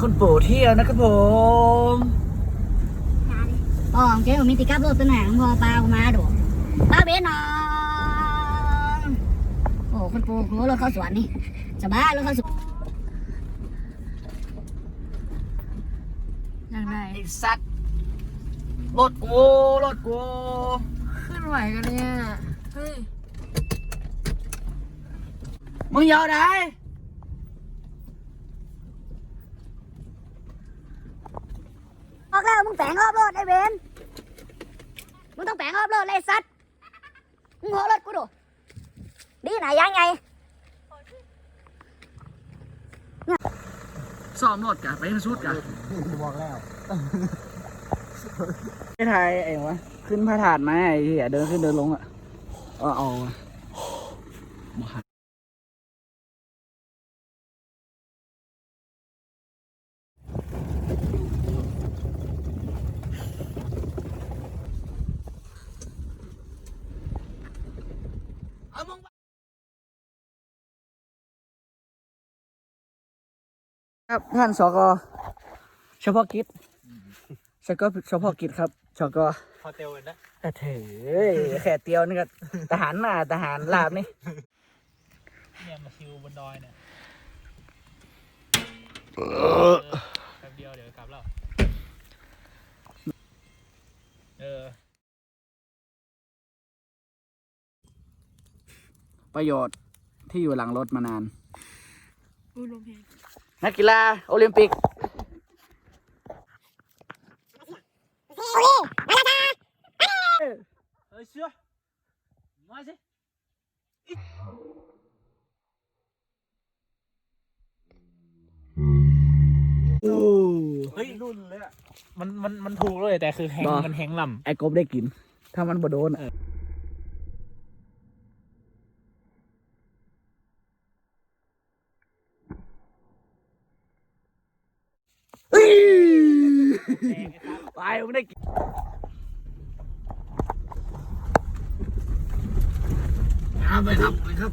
คุณปู่เที่ยวนะครับผมอ๋อเจ๊ผมมีติดกับรถตัวหนังพอปลาออกมาดูป้าเบนนองโอ้คุณปู่คุณรถเข้าสวนนี่สบายรถเข้าสวนอย่างไรไอ้สัตว์รถกูรถกูขึ้นไหวกันเนี่ยเฮ้ยมึงยาวไหน บอก แล้วมึงแปลงรอบรถไอ้เบนมึงต้องแปลงรอบรถเลยไอ้สัตว์มึงหัวรถกูดูดีไหนยังไงซ้อมรถกะไปให้มันสุดกะบอกแล้วไอ้ไทยไอ้วะขึ้นพระธาตุไหมไอ้ที่เดินขึ้นเดินลงอะเออเอาอะมา เอามึงครับท่านสกเฉพาะกิจสกเฉพาะกิจครับสกพอเตลนะแต่เถอแค่เตียวนี่ก็ทหารมาทหารลาบนี่เนี่ยมาคิวบนดอยเนี่ยแป๊บเดียวเดี๋ยวกลับแล้ว ประโยชน์ที่อยู่หลังรถมานาน อุ้ยลมเพลงนักกีฬาโอลิมปิกเฮ้ยเชื่อมาสิเฮ้ยรุ่นเลยอะมันมันมันถูกเลยแต่คือแหงบ่ มันแหงลไอ้กบได้กิน ถ้ามันบ่โดนอะ ไปไม่ได้กินไปครับไปครับ